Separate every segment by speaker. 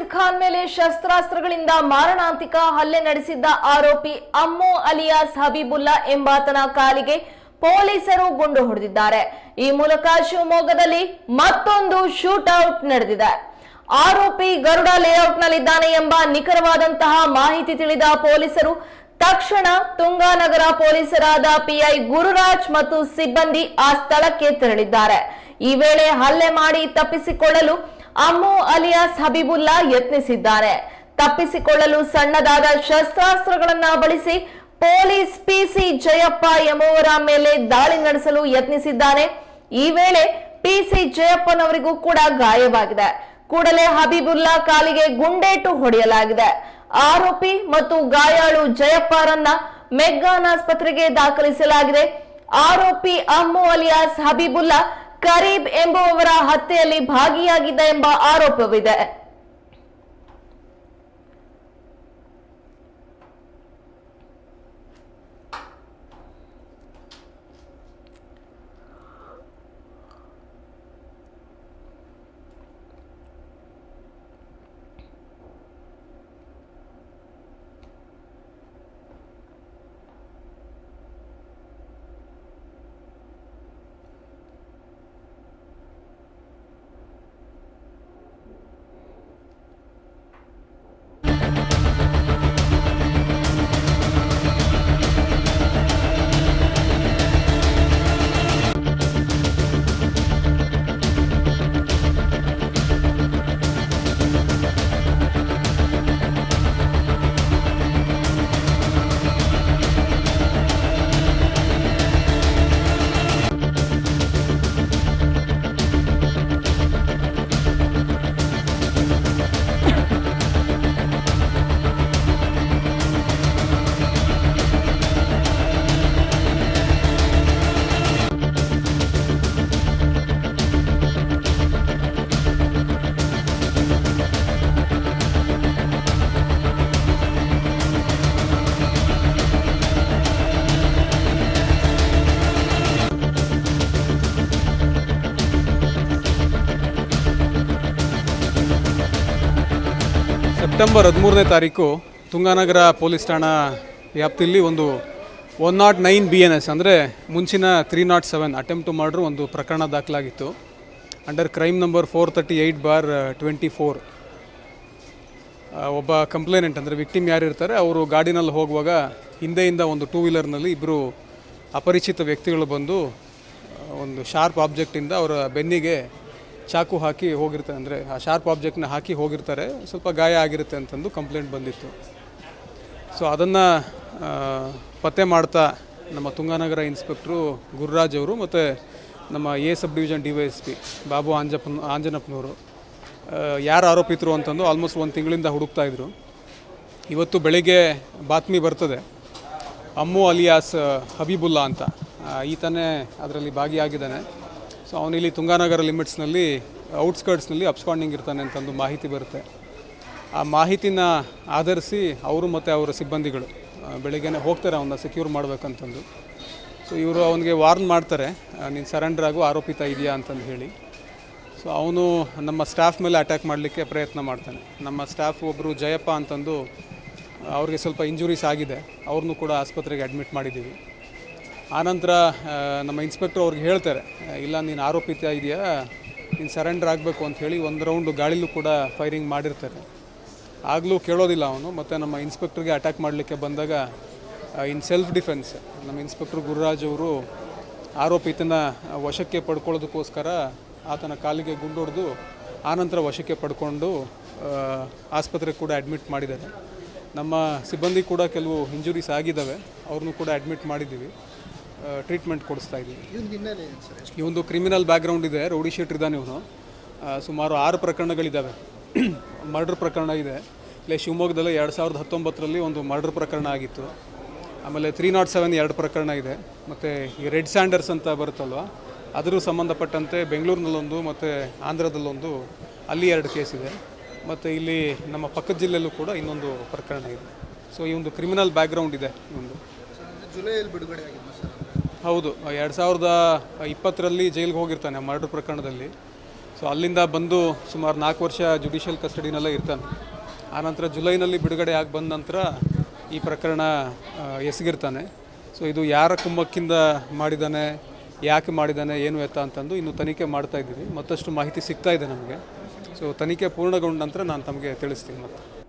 Speaker 1: ಜಮೀರ್ ಖಾನ್ ಮೇಲೆ ಶಸ್ತ್ರಾಸ್ತ್ರಗಳಿಂದ ಮಾರಣಾಂತಿಕ ಹಲ್ಲೆ ನಡೆಸಿದ್ದ ಆರೋಪಿ ಅಮ್ಮು ಅಲಿಯಾಸ್ ಹಬೀಬುಲ್ಲಾ ಎಂಬಾತನ ಕಾಲಿಗೆ ಪೊಲೀಸರು ಗುಂಡು ಹೊಡೆದಿದ್ದಾರೆ. ಈ ಮೂಲಕ ಶಿವಮೊಗ್ಗದಲ್ಲಿ ಮತ್ತೊಂದು ಶೂಟ್ಔಟ್ ನಡೆದಿದೆ. ಆರೋಪಿ ಗರುಡ ಲೇಔಟ್ನಲ್ಲಿದ್ದಾನೆ ಎಂಬ ನಿಖರವಾದಂತಹ ಮಾಹಿತಿ ತಿಳಿದ ಪೊಲೀಸರು ತಕ್ಷಣ ತುಂಗಾನಗರ ಪೊಲೀಸರಾದ ಪಿಐ ಗುರುರಾಜ್ ಮತ್ತು ಸಿಬ್ಬಂದಿ ಆ ಸ್ಥಳಕ್ಕೆ ತೆರಳಿದ್ದಾರೆ. ಈ ವೇಳೆ ಹಲ್ಲೆ ಮಾಡಿ ತಪ್ಪಿಸಿಕೊಳ್ಳಲು ಅಮ್ಮು ಅಲಿಯಾಸ್ ಹಬೀಬುಲ್ಲಾ ಯತ್ನಿಸಿದ್ದಾರೆ. ತಪ್ಪಿಸಿಕೊಳ್ಳಲು ಸಣ್ಣದಾದ ಶಸ್ತ್ರಾಸ್ತ್ರಗಳನ್ನ ಬಳಸಿ ಪೊಲೀಸ್ ಪಿಸಿ ಜಯಪ್ಪ ಎಂಬುವರ ಮೇಲೆ ದಾಳಿ ನಡೆಸಲು ಯತ್ನಿಸಿದ್ದಾನೆ. ಈ ವೇಳೆ ಪಿಸಿ ಜಯಪ್ಪನವರಿಗೂ ಕೂಡ ಗಾಯವಾಗಿದೆ. ಕೂಡಲೇ ಹಬೀಬುಲ್ಲಾ ಕಾಲಿಗೆ ಗುಂಡೇಟು ಹೊಡೆಯಲಾಗಿದೆ. ಆರೋಪಿ ಮತ್ತು ಗಾಯಾಳು ಜಯಪ್ಪರನ್ನ ಮೆಗ್ಗಾನ್ ಆಸ್ಪತ್ರೆಗೆ ದಾಖಲಿಸಲಾಗಿದೆ. ಆರೋಪಿ ಅಮ್ಮು ಅಲಿಯಾಸ್ ಹಬೀಬುಲ್ಲಾ ಕರೀಬ್ ಎಂಬುವವರ ಹತ್ಯೆಯಲ್ಲಿ ಭಾಗಿಯಾಗಿದ್ದ ಎಂಬ ಆರೋಪವಿದೆ.
Speaker 2: ಸೆಪ್ಟೆಂಬರ್ ಹದಿಮೂರನೇ ತಾರೀಕು ತುಂಗಾನಗರ ಪೊಲೀಸ್ ಠಾಣಾ ವ್ಯಾಪ್ತಿಯಲ್ಲಿ ಒಂದು one naught nine B N S ಅಂದರೆ ಮುಂಚಿನ three naught seven attempt to ಒಂದು ಪ್ರಕರಣ ದಾಖಲಾಗಿತ್ತು. Under crime number four thirty eight bar twenty four ಒಬ್ಬ ಕಂಪ್ಲೇನೆಂಟ್ ಅಂದರೆ ವಿಕ್ಟಿಮ್ ಯಾರಿರ್ತಾರೆ ಅವರು ಗಾಡಿನಲ್ಲಿ ಹೋಗುವಾಗ ಹಿಂದೆಯಿಂದ ಒಂದು ಟೂ ವೀಲರ್ನಲ್ಲಿ ಇಬ್ಬರು ಅಪರಿಚಿತ ವ್ಯಕ್ತಿಗಳು ಬಂದು ಒಂದು ಶಾರ್ಪ್ ಆಬ್ಜೆಕ್ಟಿಂದ ಅವರ ಬೆನ್ನಿಗೆ ಚಾಕು ಹಾಕಿ ಹೋಗಿರ್ತಾರೆ, ಅಂದರೆ ಆ ಶಾರ್ಪ್ ಆಬ್ಜೆಕ್ಟ್ನ ಹಾಕಿ ಹೋಗಿರ್ತಾರೆ, ಸ್ವಲ್ಪ ಗಾಯ ಆಗಿರುತ್ತೆ ಅಂತಂದು ಕಂಪ್ಲೇಂಟ್ ಬಂದಿತ್ತು. ಸೊ ಅದನ್ನು ಪತ್ತೆ ಮಾಡ್ತಾ ನಮ್ಮ ತುಂಗಾನಗರ ಇನ್ಸ್ಪೆಕ್ಟ್ರು ಗುರುರಾಜ್ ಅವರು ಮತ್ತು ನಮ್ಮ A sub division D Y S P Babu Anjappa, ಆಂಜನಪ್ಪನವರು ಯಾರು ಆರೋಪಿತರು ಅಂತಂದು ಆಲ್ಮೋಸ್ಟ್ ಒಂದು ತಿಂಗಳಿಂದ ಹುಡುಕ್ತಾ ಇದ್ರು. ಇವತ್ತು ಬೆಳಿಗ್ಗೆ ಬಾತ್ಮಿ ಬರ್ತದೆ. ಅಮ್ಮು ಅಲಿಯಾಸ್ ಹಬೀಬುಲ್ಲಾ ಅಂತ ಈತನೇ ಅದರಲ್ಲಿ ಭಾಗಿಯಾಗಿದ್ದಾನೆ. ಸೊ ಅವನಿಲ್ಲಿ ತುಂಗಾನಗರ ಲಿಮಿಟ್ಸ್ನಲ್ಲಿ ಔಟ್ಸ್ಕರ್ಟ್ಸ್ನಲ್ಲಿ ಅಬ್ಸ್ಕಾಂಡಿಂಗ್ ಇರ್ತಾನೆ ಅಂತಂದು ಮಾಹಿತಿ ಬರುತ್ತೆ. ಆ ಮಾಹಿತಿನ ಆಧರಿಸಿ ಅವರು ಮತ್ತು ಅವರ ಸಿಬ್ಬಂದಿಗಳು ಬೆಳಿಗ್ಗೆ ಹೋಗ್ತಾರೆ ಅವನ್ನ ಸೆಕ್ಯೂರ್ ಮಾಡಬೇಕಂತಂದು. ಸೊ ಇವರು ಅವನಿಗೆ ವಾರ್ನ್ ಮಾಡ್ತಾರೆ ನೀನು ಸರೆಂಡರ್ ಆಗು, ಆರೋಪಿತ ಇದೆಯಾ ಅಂತಂದು ಹೇಳಿ. ಸೊ ಅವನು ನಮ್ಮ ಸ್ಟಾಫ್ ಮೇಲೆ ಅಟ್ಯಾಕ್ ಮಾಡಲಿಕ್ಕೆ ಪ್ರಯತ್ನ ಮಾಡ್ತಾನೆ. ನಮ್ಮ ಸ್ಟಾಫ್ ಒಬ್ಬರು ಜಯಪ್ಪ ಅಂತಂದು, ಅವ್ರಿಗೆ ಸ್ವಲ್ಪ ಇಂಜುರೀಸ್ ಆಗಿದೆ. ಅವ್ರನ್ನೂ ಕೂಡ ಆಸ್ಪತ್ರೆಗೆ ಅಡ್ಮಿಟ್ ಮಾಡಿದ್ದೀವಿ. ಆನಂತರ ನಮ್ಮ ಇನ್ಸ್ಪೆಕ್ಟರ್ ಅವ್ರಿಗೆ ಹೇಳ್ತಾರೆ, ಇಲ್ಲ, ನೀನು ಆರೋಪಿತ ಇದೆಯಾ? ನೀನು ಸರೆಂಡರ್ ಆಗಬೇಕು ಅಂತ ಹೇಳಿ ಒಂದು ರೌಂಡು ಗಾಳಿಲೂ ಕೂಡ ಫೈರಿಂಗ್ ಮಾಡಿರ್ತಾರೆ. ಆಗಲೂ ಕೇಳೋದಿಲ್ಲ ಅವನು, ಮತ್ತು ನಮ್ಮ ಇನ್ಸ್ಪೆಕ್ಟ್ರಿಗೆ ಅಟ್ಯಾಕ್ ಮಾಡಲಿಕ್ಕೆ ಬಂದಾಗ ಇನ್ ಸೆಲ್ಫ್ ಡಿಫೆನ್ಸ್ ನಮ್ಮ ಇನ್ಸ್ಪೆಕ್ಟರ್ ಗುರುರಾಜ್ ಅವರು ಆರೋಪಿತನ ವಶಕ್ಕೆ ಪಡ್ಕೊಳ್ಳೋದಕ್ಕೋಸ್ಕರ ಆತನ ಕಾಲಿಗೆ ಗುಂಡೊಡೆದು ಆನಂತರ ವಶಕ್ಕೆ ಪಡ್ಕೊಂಡು ಆಸ್ಪತ್ರೆಗೆ ಕೂಡ ಅಡ್ಮಿಟ್ ಮಾಡಿದ್ದಾರೆ. ನಮ್ಮ ಸಿಬ್ಬಂದಿ ಕೂಡ ಕೆಲವು ಇಂಜುರೀಸ್ ಆಗಿದ್ದಾವೆ, ಅವ್ರನ್ನೂ ಕೂಡ ಅಡ್ಮಿಟ್ ಮಾಡಿದ್ದೀವಿ. ಟ್ರೀಟ್ಮೆಂಟ್ ಕೊಡಿಸ್ತಾ ಇದ್ದೀವಿ. ಈ ಒಂದು ಕ್ರಿಮಿನಲ್ ಬ್ಯಾಕ್ಗ್ರೌಂಡ್ ಇದೆ ರೌಡಿ ಶೀಟ್ ಇದ್ದಾನೆ ಇವನು. ಸುಮಾರು ಆರು ಪ್ರಕರಣಗಳಿದ್ದಾವೆ. ಮರ್ಡರ್ ಪ್ರಕರಣ ಇದೆ. ಇಲ್ಲೇ ಶಿವಮೊಗ್ಗದಲ್ಲಿ ಎರಡು ಸಾವಿರದ ಹತ್ತೊಂಬತ್ತರಲ್ಲಿ ಒಂದು ಮರ್ಡರ್ ಪ್ರಕರಣ ಆಗಿತ್ತು. ಆಮೇಲೆ ತ್ರೀ ನಾಟ್ ಸೆವೆನ್ ಎರಡು ಪ್ರಕರಣ ಇದೆ. ಮತ್ತು ಈ ರೆಡ್ ಸ್ಯಾಂಡರ್ಸ್ ಅಂತ ಬರುತ್ತಲ್ವ? ಅದರ ಸಂಬಂಧಪಟ್ಟಂತೆ ಬೆಂಗಳೂರಿನಲ್ಲೊಂದು ಮತ್ತು ಆಂಧ್ರದಲ್ಲೊಂದು ಅಲ್ಲಿ ಎರಡು ಕೇಸ್ ಇದೆ. ಮತ್ತು ಇಲ್ಲಿ ನಮ್ಮ ಪಕ್ಕದ ಜಿಲ್ಲೆಯಲ್ಲೂ ಕೂಡ ಇನ್ನೊಂದು ಪ್ರಕರಣ ಇದೆ. ಸೊ ಈ ಒಂದು ಕ್ರಿಮಿನಲ್ ಬ್ಯಾಕ್ಗ್ರೌಂಡ್ ಇದೆ. ಒಂದು
Speaker 3: ಜುಲೈಯಲ್ಲಿ ಬಿಡುಗಡೆ ಆಗಿದ್ದು ಸರ್
Speaker 2: ಹೌದು, ಎರಡು ಸಾವಿರದ ಇಪ್ಪತ್ತರಲ್ಲಿ ಜೈಲಿಗೆ ಹೋಗಿರ್ತಾನೆ, ಮರ್ಡರ್ ಪ್ರಕರಣದಲ್ಲಿ. ಸೊ ಅಲ್ಲಿಂದ ಬಂದು ಸುಮಾರು ನಾಲ್ಕು ವರ್ಷ ಜುಡಿಷಿಯಲ್ ಕಸ್ಟಡಿನಲ್ಲೇ ಇರ್ತಾನೆ. ಆನಂತರ ಜುಲೈನಲ್ಲಿ ಬಿಡುಗಡೆ ಆಗಿ ಬಂದ ನಂತರ ಈ ಪ್ರಕರಣ ಎಸಗಿರ್ತಾನೆ. ಸೊ ಇದು ಯಾರ ಕುಮ್ಮಕ್ಕಿಂದ ಮಾಡಿದ್ದಾನೆ, ಯಾಕೆ ಮಾಡಿದ್ದಾನೆ, ಏನು ಎತ್ತ ಅಂತಂದು ಇನ್ನು ತನಿಖೆ ಮಾಡ್ತಾ ಇದ್ದೀವಿ. ಮತ್ತಷ್ಟು ಮಾಹಿತಿ ಸಿಗ್ತಾ ಇದೆ ನಮಗೆ. ಸೊ ತನಿಖೆ ಪೂರ್ಣಗೊಂಡ ನಂತರ ನಾನು ತಮಗೆ ತಿಳಿಸ್ತೀನಿ ಮತ್ತೆ.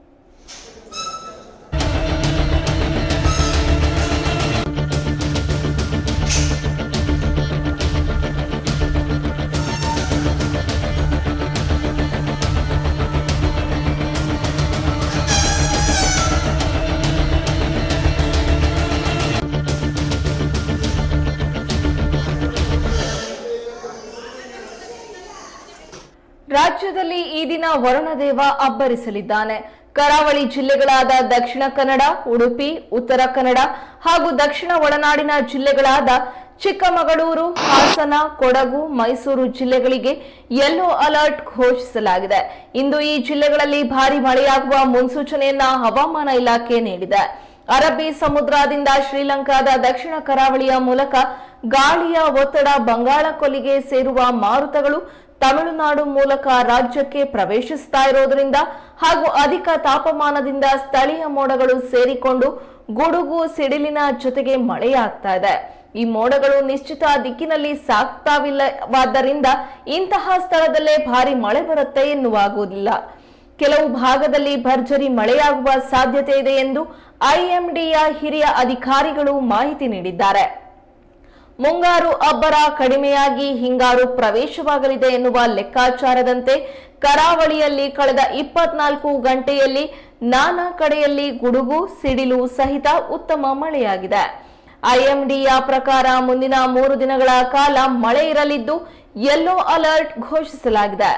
Speaker 1: ರಾಜ್ಯದಲ್ಲಿ ಈ ದಿನ ವರುಣದೇವ ಅಬ್ಬರಿಸಲಿದ್ದಾನೆ. ಕರಾವಳಿ ಜಿಲ್ಲೆಗಳಾದ ದಕ್ಷಿಣ ಕನ್ನಡ, ಉಡುಪಿ, ಉತ್ತರ ಕನ್ನಡ ಹಾಗೂ ದಕ್ಷಿಣ ಒಳನಾಡಿನ ಜಿಲ್ಲೆಗಳಾದ ಚಿಕ್ಕಮಗಳೂರು, ಹಾಸನ, ಕೊಡಗು, ಮೈಸೂರು ಜಿಲ್ಲೆಗಳಿಗೆ ಯೆಲ್ಲೋ ಅಲರ್ಟ್ ಘೋಷಿಸಲಾಗಿದೆ. ಇಂದು ಈ ಜಿಲ್ಲೆಗಳಲ್ಲಿ ಭಾರಿ ಮಳೆಯಾಗುವ ಮುನ್ಸೂಚನೆಯನ್ನ ಹವಾಮಾನ ಇಲಾಖೆ ನೀಡಿದೆ. ಅರಬ್ಬಿ ಸಮುದ್ರದಿಂದ ಶ್ರೀಲಂಕಾದ ದಕ್ಷಿಣ ಕರಾವಳಿಯ ಮೂಲಕ ಗಾಳಿಯ ಒತ್ತಡ ಬಂಗಾಳ ಕೊಲ್ಲಿಗೆ ಸೇರುವ ಮಾರುತಗಳು ತಮಿಳುನಾಡು ಮೂಲಕ ರಾಜ್ಯಕ್ಕೆ ಪ್ರವೇಶಿಸ್ತಾ ಇರೋದ್ರಿಂದ ಹಾಗೂ ಅಧಿಕ ತಾಪಮಾನದಿಂದ ಸ್ಥಳೀಯ ಮೋಡಗಳು ಸೇರಿಕೊಂಡು ಗುಡುಗು, ಸಿಡಿಲಿನ ಜೊತೆಗೆ ಮಳೆಯಾಗ್ತಾ ಇದೆ. ಈ ಮೋಡಗಳು ನಿಶ್ಚಿತ ದಿಕ್ಕಿನಲ್ಲಿ ಸಾಕ್ತಾವಿಲ್ಲವಾದ್ದರಿಂದ ಇಂತಹ ಸ್ಥಳದಲ್ಲೇ ಭಾರಿ ಮಳೆ ಬರುತ್ತೆ ಎನ್ನುವಾಗುವುದಿಲ್ಲ. ಕೆಲವು ಭಾಗದಲ್ಲಿ ಭರ್ಜರಿ ಮಳೆಯಾಗುವ ಸಾಧ್ಯತೆ ಇದೆ ಎಂದು ಐಎಂಡಿಯ ಹಿರಿಯ ಅಧಿಕಾರಿಗಳು ಮಾಹಿತಿ ನೀಡಿದ್ದಾರೆ. ಮುಂಗಾರು ಅಬ್ಬರ ಕಡಿಮೆಯಾಗಿ ಹಿಂಗಾರು ಪ್ರವೇಶವಾಗಲಿದೆ ಎನ್ನುವ ಲೆಕ್ಕಾಚಾರದಂತೆ ಕರಾವಳಿಯಲ್ಲಿ ಕಳೆದ ಇಪ್ಪತ್ನಾಲ್ಕು ಗಂಟೆಯಲ್ಲಿ ನಾನಾ ಕಡೆಯಲ್ಲಿ ಗುಡುಗು, ಸಿಡಿಲು ಸಹಿತ ಉತ್ತಮ ಮಳೆಯಾಗಿದೆ. ಐಎಂಡಿಯ ಪ್ರಕಾರ ಮುಂದಿನ ಮೂರು ದಿನಗಳ ಕಾಲ ಮಳೆ ಇರಲಿದ್ದು ಯೆಲ್ಲೋ ಅಲರ್ಟ್ ಘೋಷಿಸಲಾಗಿದೆ.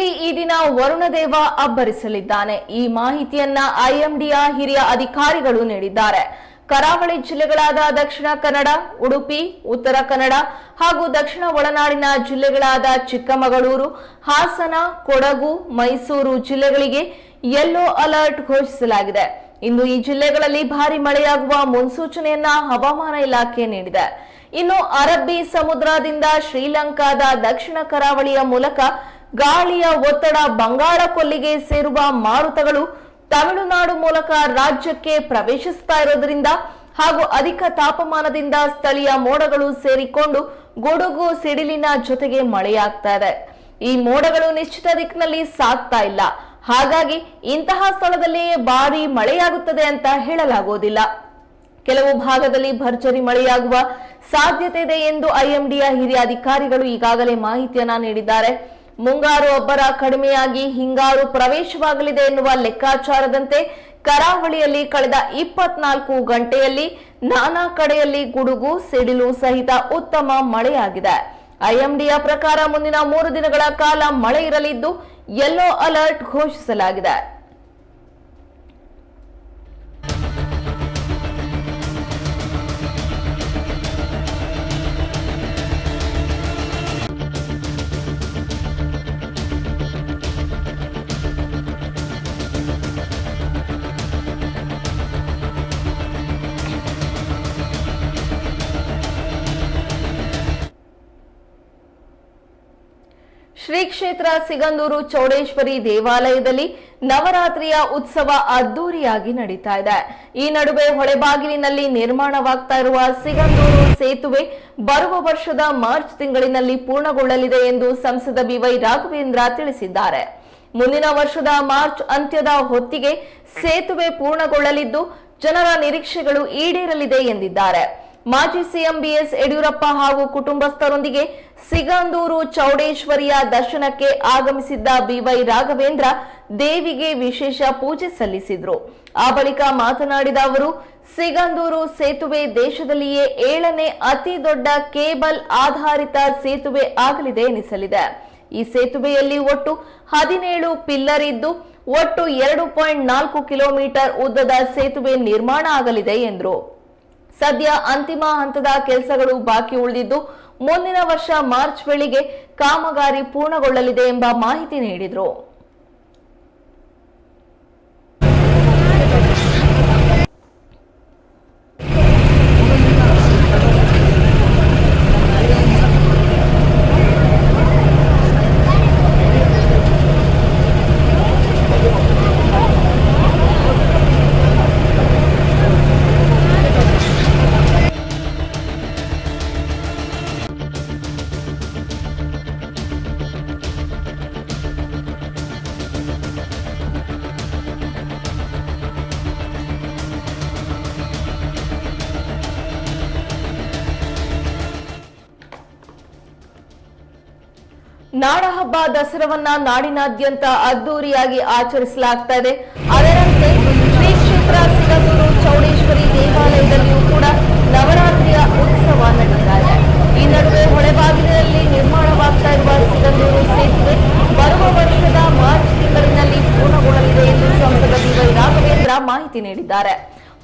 Speaker 1: ಈ ದಿನ ವರುಣದೇವ ಅಬ್ಬರಿಸಲಿದ್ದಾನೆ. ಈ ಮಾಹಿತಿಯನ್ನ ಐಎಂಡಿಯ ಹಿರಿಯ ಅಧಿಕಾರಿಗಳು ನೀಡಿದ್ದಾರೆ. ಕರಾವಳಿ ಜಿಲ್ಲೆಗಳಾದ ದಕ್ಷಿಣ ಕನ್ನಡ, ಉಡುಪಿ, ಉತ್ತರ ಕನ್ನಡ ಹಾಗೂ ದಕ್ಷಿಣ ಒಳನಾಡಿನ ಜಿಲ್ಲೆಗಳಾದ ಚಿಕ್ಕಮಗಳೂರು, ಹಾಸನ, ಕೊಡಗು, ಮೈಸೂರು ಜಿಲ್ಲೆಗಳಿಗೆ ಯೆಲ್ಲೋ ಅಲರ್ಟ್ ಘೋಷಿಸಲಾಗಿದೆ. ಇಂದು ಈ ಜಿಲ್ಲೆಗಳಲ್ಲಿ ಭಾರಿ ಮಳೆಯಾಗುವ ಮುನ್ಸೂಚನೆಯನ್ನ ಹವಾಮಾನ ಇಲಾಖೆ ನೀಡಿದೆ. ಇನ್ನು ಅರಬ್ಬಿ ಸಮುದ್ರದಿಂದ ಶ್ರೀಲಂಕಾದ ದಕ್ಷಿಣ ಕರಾವಳಿಯ ಮೂಲಕ ಗಾಳಿಯ ಒತ್ತಡ ಬಂಗಾಳ ಕೊಲ್ಲಿಗೆ ಸೇರುವ ಮಾರುತಗಳು ತಮಿಳುನಾಡು ಮೂಲಕ ರಾಜ್ಯಕ್ಕೆ ಪ್ರವೇಶಿಸ್ತಾ ಇರೋದ್ರಿಂದ ಹಾಗೂ ಅಧಿಕ ತಾಪಮಾನದಿಂದ ಸ್ಥಳೀಯ ಮೋಡಗಳು ಸೇರಿಕೊಂಡು ಗುಡುಗು ಸಿಡಿಲಿನ ಜೊತೆಗೆ ಮಳೆಯಾಗ್ತಾ ಇದೆ. ಈ ಮೋಡಗಳು ನಿಶ್ಚಿತ ದಿಕ್ಕಿನಲ್ಲಿ ಸಾಗ್ತಾ ಇಲ್ಲ. ಹಾಗಾಗಿ ಇಂತಹ ಸ್ಥಳದಲ್ಲಿ ಭಾರಿ ಮಳೆಯಾಗುತ್ತದೆ ಅಂತ ಹೇಳಲಾಗುವುದಿಲ್ಲ. ಕೆಲವು ಭಾಗದಲ್ಲಿ ಭರ್ಜರಿ ಮಳೆಯಾಗುವ ಸಾಧ್ಯತೆ ಇದೆ ಎಂದು ಐಎಂಡಿಯ ಹಿರಿಯ ಅಧಿಕಾರಿಗಳು ಈಗಾಗಲೇ ಮಾಹಿತಿಯನ್ನ ನೀಡಿದ್ದಾರೆ. ಮುಂಗಾರು ಅಬ್ಬರ ಕಡಿಮೆಯಾಗಿ ಹಿಂಗಾರು ಪ್ರವೇಶವಾಗಲಿದೆ ಎನ್ನುವ ಲೆಕ್ಕಾಚಾರದಂತೆ ಕರಾವಳಿಯಲ್ಲಿ ಕಳೆದ ಇಪ್ಪತ್ನಾಲ್ಕು ಗಂಟೆಯಲ್ಲಿ ನಾನಾ ಕಡೆಯಲ್ಲಿ ಗುಡುಗು, ಸಿಡಿಲು ಸಹಿತ ಉತ್ತಮ ಮಳೆಯಾಗಿದೆ. ಐಎಂಡಿಯ ಪ್ರಕಾರ ಮುಂದಿನ ಮೂರು ದಿನಗಳ ಕಾಲ ಮಳೆ ಇರಲಿದ್ದು ಯೆಲ್ಲೋ ಅಲರ್ಟ್ ಘೋಷಿಸಲಾಗಿದೆ. ಶ್ರೀ ಕ್ಷೇತ್ರ ಸಿಗಂದೂರು ಚೌಡೇಶ್ವರಿ ದೇವಾಲಯದಲ್ಲಿ ನವರಾತ್ರಿಯ ಉತ್ಸವ ಅದ್ದೂರಿಯಾಗಿ ನಡೀತಾ ಇದೆ. ಈ ನಡುವೆ ಹೊಳೆಬಾಗಿಲಿನಲ್ಲಿ ನಿರ್ಮಾಣವಾಗ್ತಾ ಇರುವ ಸಿಗಂದೂರು ಸೇತುವೆ ಬರುವ ವರ್ಷದ ಮಾರ್ಚ್ ತಿಂಗಳಿನಲ್ಲಿ ಪೂರ್ಣಗೊಳ್ಳಲಿದೆ ಎಂದು ಸಂಸದ ಬಿವೈ ರಾಘವೇಂದ್ರ ತಿಳಿಸಿದ್ದಾರೆ. ಮುಂದಿನ ವರ್ಷದ ಮಾರ್ಚ್ ಅಂತ್ಯದ ಹೊತ್ತಿಗೆ ಸೇತುವೆ ಪೂರ್ಣಗೊಳ್ಳಲಿದ್ದು ಜನರ ನಿರೀಕ್ಷೆಗಳು ಈಡೇರಲಿದೆ ಎಂದಿದ್ದಾರೆ. ಮಾಜಿ ಸಿಎಂ ಬಿಎಸ್ ಯಡಿಯೂರಪ್ಪ ಹಾಗೂ ಕುಟುಂಬಸ್ಥರೊಂದಿಗೆ ಸಿಗಂದೂರು ಚೌಡೇಶ್ವರಿಯ ದರ್ಶನಕ್ಕೆ ಆಗಮಿಸಿದ್ದ ಬಿವೈ ರಾಘವೇಂದ್ರ ದೇವಿಗೆ ವಿಶೇಷ ಪೂಜೆ ಸಲ್ಲಿಸಿದ್ರು. ಆ ಬಳಿಕ ಮಾತನಾಡಿದ ಅವರು, ಸಿಗಂದೂರು ಸೇತುವೆ ದೇಶದಲ್ಲಿಯೇ ಏಳನೇ ಅತಿ ದೊಡ್ಡ ಕೇಬಲ್ ಆಧಾರಿತ ಸೇತುವೆ ಆಗಲಿದೆ ಎನಿಸಲಿದೆ. ಈ ಸೇತುವೆಯಲ್ಲಿ ಒಟ್ಟು ಹದಿನೇಳು ಪಿಲ್ಲರ್ ಇದ್ದು, ಒಟ್ಟು ಎರಡು ಪಾಯಿಂಟ್ ನಾಲ್ಕು ಕಿಲೋಮೀಟರ್ ಉದ್ದದ ಸೇತುವೆ ನಿರ್ಮಾಣ ಆಗಲಿದೆ ಎಂದರು. ಸದ್ಯ ಅಂತಿಮ ಹಂತದ ಕೆಲಸಗಳು ಬಾಕಿ ಉಳಿದಿದ್ದು, ಮುಂದಿನ ವರ್ಷ ಮಾರ್ಚ್ ವೇಳೆಗೆ ಕಾಮಗಾರಿ ಪೂರ್ಣಗೊಳ್ಳಲಿದೆ ಎಂಬ ಮಾಹಿತಿ ನೀಡಿದರು. ದಸರಾವನ್ನ ನಾಡಿನಾದ್ಯಂತ ಅದ್ದೂರಿಯಾಗಿ ಆಚರಿಸಲಾಗ್ತಾ ಇದೆ ಅದರಂತೆ ಶ್ರೀ ಕ್ಷೇತ್ರ ಸಿಗಂದೂರು ಚೌಡೇಶ್ವರಿ ದೇವಾಲಯದಲ್ಲಿಯೂ ಕೂಡ ನವರಾತ್ರಿಯ ಉತ್ಸವ ನಡೆಯುತ್ತಾ ಈ ನಡುವೆ ಹೊಳೆಬಾಗಿಲಿನಲ್ಲಿ ನಿರ್ಮಾಣವಾಗ್ತಾ ಇರುವ ಸಿಗಂದೂರು ಸೇತುವೆ ಬರುವ ವರ್ಷದ ಮಾರ್ಚ್ ತಿಂಗಳಿನಲ್ಲಿ ಪೂರ್ಣಗೊಳ್ಳಲಿದೆ ಎಂದು ಸಂಸದ ಬಿವೈ ರಾಘವೇಂದ್ರ ಮಾಹಿತಿ ನೀಡಿದ್ದಾರೆ.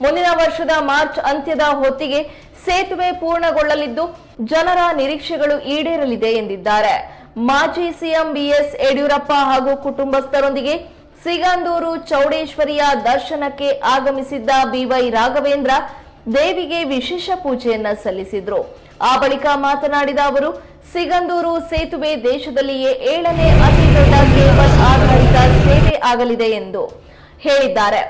Speaker 1: ಮುಂದಿನ ವರ್ಷದ ಮಾರ್ಚ್ ಅಂತ್ಯದ ಹೊತ್ತಿಗೆ ಸೇತುವೆ ಪೂರ್ಣಗೊಳ್ಳಲಿದ್ದು ಜನರ ನಿರೀಕ್ಷೆಗಳು ಈಡೇರಲಿದೆ ಎಂದಿದ್ದಾರೆ. ಮಾಜಿ ಸಿಎಂ ಬಿಎಸ್ ಯಡಿಯೂರಪ್ಪ ಹಾಗೂ ಕುಟುಂಬಸ್ಥರೊಂದಿಗೆ ಸಿಗಂದೂರು ಚೌಡೇಶ್ವರಿಯ ದರ್ಶನಕ್ಕೆ ಆಗಮಿಸಿದ್ದ ಬಿವೈ ರಾಘವೇಂದ್ರ ದೇವಿಗೆ ವಿಶೇಷ ಪೂಜೆಯನ್ನ ಸಲ್ಲಿಸಿದ್ರು. ಆ ಬಳಿಕ ಮಾತನಾಡಿದ ಅವರು, ಸಿಗಂದೂರು ಸೇತುವೆ ದೇಶದಲ್ಲಿಯೇ ಏಳನೇ ಅತಿ ದೊಡ್ಡ ಕೇಬಲ್ ಆಧಾರಿತ ಸೇವೆ ಆಗಲಿದೆ ಎಂದು ಹೇಳಿದ್ದಾರೆ.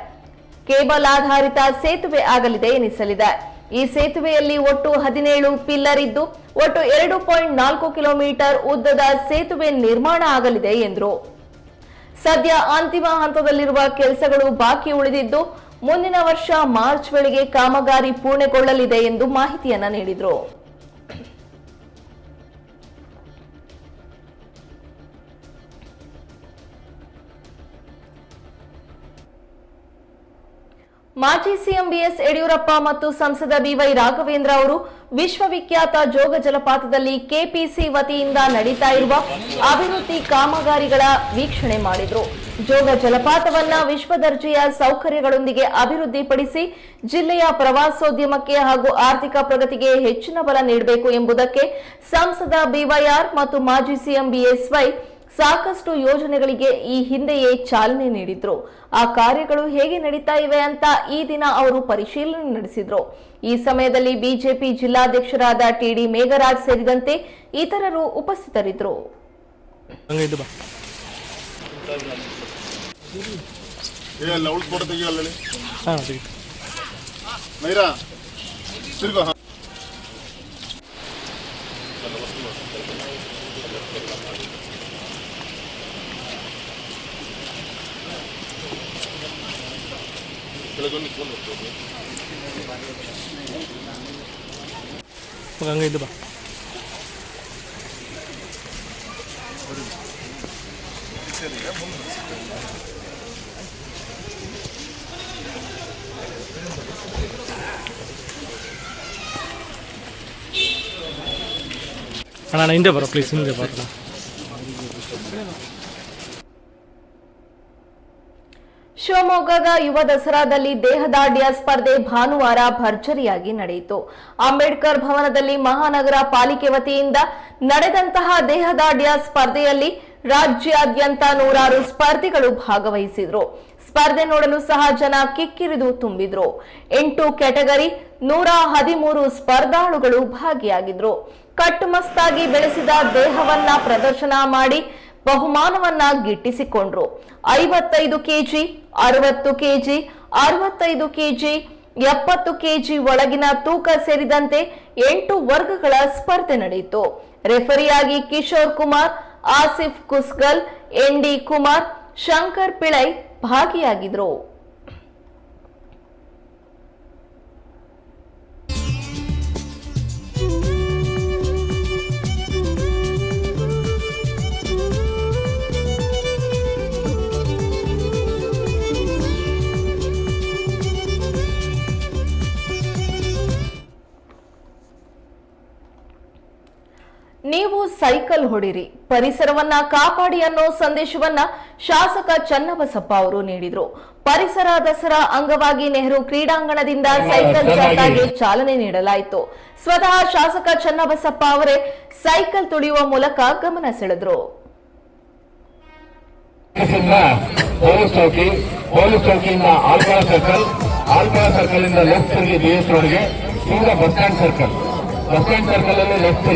Speaker 1: ಕೇಬಲ್ ಆಧಾರಿತ ಸೇತುವೆ ಆಗಲಿದೆ ಎನಿಸಲಿದೆ. ಈ ಸೇತುವೆಯಲ್ಲಿ ಒಟ್ಟು ಹದಿನೇಳು ಪಿಲ್ಲರ್ ಇದ್ದು, ಒಟ್ಟು ಎರಡು ಪಾಯಿಂಟ್ ನಾಲ್ಕು ಕಿಲೋಮೀಟರ್ ಉದ್ದದ ಸೇತುವೆ ನಿರ್ಮಾಣ ಆಗಲಿದೆ ಎಂದರು. ಸದ್ಯ ಅಂತಿಮ ಹಂತದಲ್ಲಿರುವ ಕೆಲಸಗಳು ಬಾಕಿ ಉಳಿದಿದ್ದು, ಮುಂದಿನ ವರ್ಷ ಮಾರ್ಚ್ ವೇಳೆಗೆ ಕಾಮಗಾರಿ ಪೂರ್ಣಗೊಳ್ಳಲಿದೆ ಎಂದು ಮಾಹಿತಿಯನ್ನ ನೀಡಿದರು. ಮಾಜಿ ಸಿಎಂ ಬಿಎಸ್ ಯಡಿಯೂರಪ್ಪ ಮತ್ತು ಸಂಸದ ಬಿವೈ ರಾಘವೇಂದ್ರ ಅವರು ವಿಶ್ವವಿಖ್ಯಾತ ಜೋಗ ಜಲಪಾತದಲ್ಲಿ ಕೆಪಿಸಿ ವತಿಯಿಂದ ನಡೀತಾ ಇರುವ ಅಭಿವೃದ್ಧಿ ಕಾಮಗಾರಿಗಳ ವೀಕ್ಷಣೆ ಮಾಡಿದ್ರು. ಜೋಗ ಜಲಪಾತವನ್ನ ವಿಶ್ವ ದರ್ಜೆಯ ಸೌಕರ್ಯಗಳೊಂದಿಗೆ ಅಭಿವೃದ್ಧಿಪಡಿಸಿ ಜಿಲ್ಲೆಯ ಪ್ರವಾಸೋದ್ಯಮಕ್ಕೆ ಹಾಗೂ ಆರ್ಥಿಕ ಪ್ರಗತಿಗೆ ಹೆಚ್ಚಿನ ಬಲ ನೀಡಬೇಕು ಎಂಬುದಕ್ಕೆ ಸಂಸದ ಬಿವೈಆರ್ ಮತ್ತು ಮಾಜಿ ಸಿಎಂ ಬಿಎಸ್ವೈ ಸಾಕಷ್ಟು ಯೋಜನೆಗಳಿಗೆ ಈ ಹಿಂದೆಯೇ ಚಾಲನೆ ನೀಡಿದ್ರು. ಆ ಕಾರ್ಯಗಳು ಹೇಗೆ ನಡೀತಾ ಇವೆ ಅಂತ ಈ ದಿನ ಅವರು ಪರಿಶೀಲನೆ ನಡೆಸಿದ್ರು. ಈ ಸಮಯದಲ್ಲಿ ಬಿಜೆಪಿ ಜಿಲ್ಲಾಧ್ಯಕ್ಷರಾದ ಟಿಡಿ ಮೇಘರಾಜ್ ಸೇರಿದಂತೆ ಇತರರು ಉಪಸ್ಥಿತರಿದ್ದರು.
Speaker 4: ಹಂಗೆ ಇದು ಬಾ
Speaker 3: ಏ ಅಲ್ಲ ಅವಳು ಫೋಟೋ ತೆಗಿಯಲ್ಲ
Speaker 4: ಹಾಂ ತೆಗಿ
Speaker 3: ಮೈರಾ ತಿರ್ಗೋ ಹಾ ಕೆಳಗೊಂದು ಫೋನ್ ಬರ್ತದೆ
Speaker 4: ಹಂಗೆ ಇದು ಬಾ ಅಣ್ಣ ಅಣ್ಣ ಹಿಂದೆ ಬರೋ ಪ್ಲೀಸ್ ಹಿಂದೆ ಬರೋ
Speaker 1: ಶಿವಮೊಗ್ಗದ ಯುವ ದಸರಾದಲ್ಲಿ ದೇಹದಾಢ್ಯ ಸ್ಪರ್ಧೆ ಭಾನುವಾರ ಭರ್ಜರಿಯಾಗಿ ನಡೆಯಿತು. ಅಂಬೇಡ್ಕರ್ ಭವನದಲ್ಲಿ ಮಹಾನಗರ ಪಾಲಿಕೆ ವತಿಯಿಂದ ನಡೆದಂತಹ ದೇಹದಾಢ್ಯ ಸ್ಪರ್ಧೆಯಲ್ಲಿ ರಾಜ್ಯಾದ್ಯಂತ ನೂರಾರು ಸ್ಪರ್ಧಿಗಳು ಭಾಗವಹಿಸಿದ್ರು. ಸ್ಪರ್ಧೆ ನೋಡಲು ಸಹ ಜನ ಕಿಕ್ಕಿರಿದು ತುಂಬಿದ್ರು. ಎಂಟು ಕ್ಯಾಟಗರಿ, ನೂರ ಹದಿಮೂರು ಸ್ಪರ್ಧಾಳುಗಳು ಭಾಗಿಯಾಗಿದ್ರು. ಕಟ್ಟುಮಸ್ತಾಗಿ ಬೆಳೆಸಿದ ದೇಹವನ್ನ ಪ್ರದರ್ಶನ ಮಾಡಿ ಬಹುಮಾನವನ್ನ ಗಿಟ್ಟಿಸಿಕೊಂಡ್ರು. ಐವತ್ತೈದು ಕೆಜಿ, ಅರವತ್ತು ಕೆಜಿ, ಅರವತ್ತೈದು ಕೆಜಿ, ಎಪ್ಪತ್ತು ಕೆಜಿ ಒಳಗಿನ ತೂಕ ಸೇರಿದಂತೆ ಎಂಟು ವರ್ಗಗಳ ಸ್ಪರ್ಧೆ ನಡೆಯಿತು. ರೆಫರಿಯಾಗಿ ಕಿಶೋರ್ ಕುಮಾರ್, ಆಸಿಫ್ ಕುಸ್ಗಲ್, ಎನ್ ಡಿ ಕುಮಾರ್, ಶಂಕರ್ ಪಿಳೈ ಭಾಗಿಯಾಗಿದ್ರು. ಸೈಕಲ್ ಹೊಡಿರಿ ಪರಿಸರವನ್ನ ಕಾಪಾಡಿ ಅನ್ನೋ ಸಂದೇಶವನ್ನ ಶಾಸಕ ಚನ್ನಬಸಪ್ಪ ಅವರು ನೀಡಿದ್ರು. ಪರಿಸರ ದಸರಾ ಅಂಗವಾಗಿ ನೆಹರು ಕ್ರೀಡಾಂಗಣದಿಂದ ಸೈಕಲ್ ಜಾಥಾಗೆ ಚಾಲನೆ ನೀಡಲಾಯಿತು. ಸ್ವತಃ ಶಾಸಕ ಚನ್ನಬಸಪ್ಪ ಅವರೇ ಸೈಕಲ್ ತುಳಿಯುವ ಮೂಲಕ ಗಮನ ಸೆಳೆದ್ರು.
Speaker 5: Circle bus stand circle. Left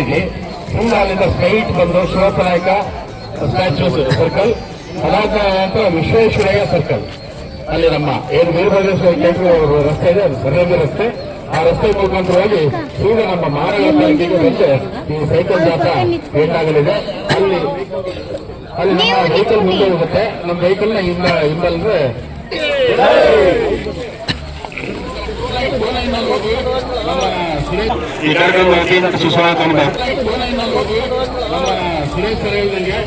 Speaker 5: left ಅಲ್ಲಿಂದ ಸ್ಟ್ರೈಟ್ ಬಂದು ಶಿವಪನಾಯಕ ಸ್ಟ್ಯಾಚ್ಯೂ ಸರ್ಕಲ್ ಅದಾದ ನಂತರ ವಿಶ್ವೇಶ್ವರಯ್ಯ ಸರ್ಕಲ್. ಅಲ್ಲಿ ನಮ್ಮ ಏನು ವೀರಭದ್ರೇಶ್ವರ ಕೇಂದ್ರ ರಸ್ತೆ ಇದೆ ಅದು ಸರಿಯಾದ ರಸ್ತೆ. ಆ ರಸ್ತೆ ಮುಖಾಂತರ ಹೋಗಿ ಈಗ ನಮ್ಮ ಮಾನವ ಬ್ಯಾಂಕಿಗೆ ಈ ಸೈಕಲ್ ಜಾಥಾ ಏಟಾಗಲಿದೆ ಅಲ್ಲಿ ಅಲ್ಲಿ ನಮ್ಮ ವೆಹಿಕಲ್ ಮುಂದೆ ಹೋಗುತ್ತೆ. ನಮ್ಮ ವೆಹಿಕಲ್ನ ನ ಹಿಂದ ಹಿಂದಲ್ರೆ ಸುಸ್ವಾಗತ ನಮ್ಮ ಸುರೇಶ್ ಸರ್ ಹೇಳಿದಂಗೆ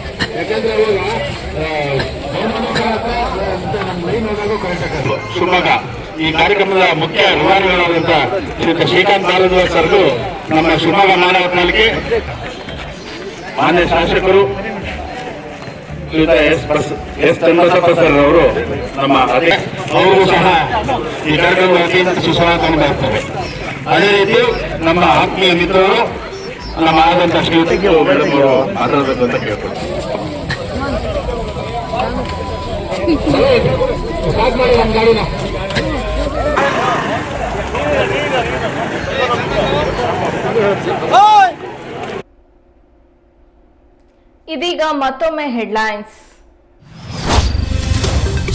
Speaker 5: ಶಿವಮೊಗ್ಗ ಈ ಕಾರ್ಯಕ್ರಮದ ಮುಖ್ಯ ರೂವಾರಿಗಳಾದಂಥ ಶ್ರೀಯುತ ಶ್ರೀಕಾಂತ್ ಭಾರದ್ವಾಜ್ ಸರ್ದು, ನಮ್ಮ ಶಿವಮೊಗ್ಗ ಮಾನವ ಪಾಲಿಕೆ ಮಾನ್ಯ ಶಾಸಕರು, ಶ್ರೀಯುತ ಎಸ್ ಎಸ್ ಚನ್ನಬಸಪ್ಪ ಸರ್ ಅವರು ನಮ್ಮ ಅದೇ ಅವರು ಸಹ ಈ ಕಾರ್ಯಕ್ರಮದ ವತಿಯಿಂದ ಸುಸ್ವಾಗತ ಮಾಡ್ತಾರೆ ಅದೇ ರೀತಿ ನಮ್ಮ ಆತ್ಮೀಯ ಮಿತ್ರರು, ನಮ್ಮ ಆದಂತ ಶ್ರೀಮತಿಗೆ ಮೇಡಮ್ ಅವರು ಮಾತಾಡಬೇಕು ಅಂತ ಗಾಡಿನ
Speaker 1: ಇದೀಗ ಮತ್ತೊಮ್ಮೆ ಹೆಡ್ಲೈನ್ಸ್.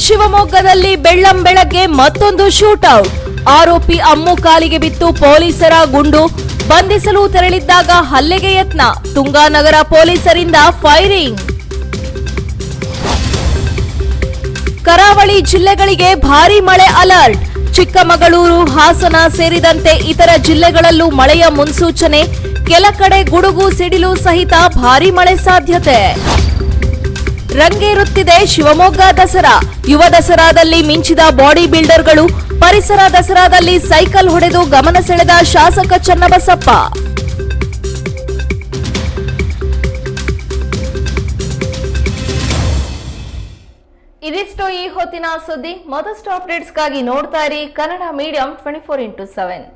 Speaker 6: ಶಿವಮೊಗ್ಗದಲ್ಲಿ ಬೆಳ್ಳಂ ಬೆಳಗ್ಗೆ ಮತ್ತೊಂದು ಶೂಟೌಟ್. ಆರೋಪಿ ಅಮ್ಮು ಕಾಲಿಗೆ ಬಿತ್ತು ಪೊಲೀಸರ ಗುಂಡು. ಬಂಧಿಸಲು ತೆರಳಿದ್ದಾಗ ಹಲ್ಲೆಗೆ ಯತ್ನ. ತುಂಗಾನಗರ ಪೊಲೀಸರಿಂದ ಫೈರಿಂಗ್. ಕರಾವಳಿ ಜಿಲ್ಲೆಗಳಿಗೆ ಭಾರೀ ಮಳೆ ಅಲರ್ಟ್. ಚಿಕ್ಕಮಗಳೂರು, ಹಾಸನ ಸೇರಿದಂತೆ ಇತರ ಜಿಲ್ಲೆಗಳಲ್ಲೂ ಮಳೆಯ ಮುನ್ಸೂಚನೆ. ಕೆಲ ಕಡೆ ಗುಡುಗು ಸಿಡಿಲು ಸಹಿತ ಭಾರೀ ಮಳೆ ಸಾಧ್ಯತೆ. ರಂಗೇರುತ್ತಿದೆ ಶಿವಮೊಗ್ಗ ದಸರಾ. ಯುವ ದಸರಾದಲ್ಲಿ ಮಿಂಚಿದ ಬಾಡಿ ಬಿಲ್ಡರ್ಗಳು, ಪರಿಸರ ದಸರಾದಲ್ಲಿ ಸೈಕಲ್ ಹೊಡೆದು ಗಮನ ಸೆಳೆದ ಶಾಸಕ ಚನ್ನಬಸಪ್ಪ.
Speaker 1: ಇದಿಷ್ಟು ಈ ಹೊತ್ತಿನ ಸುದ್ದಿ. ಮತ್ತಷ್ಟು ಅಪ್ಡೇಟ್ಸ್ಗಾಗಿ ನೋಡ್ತಾ ಇರಿ Kannada medium twenty four into seven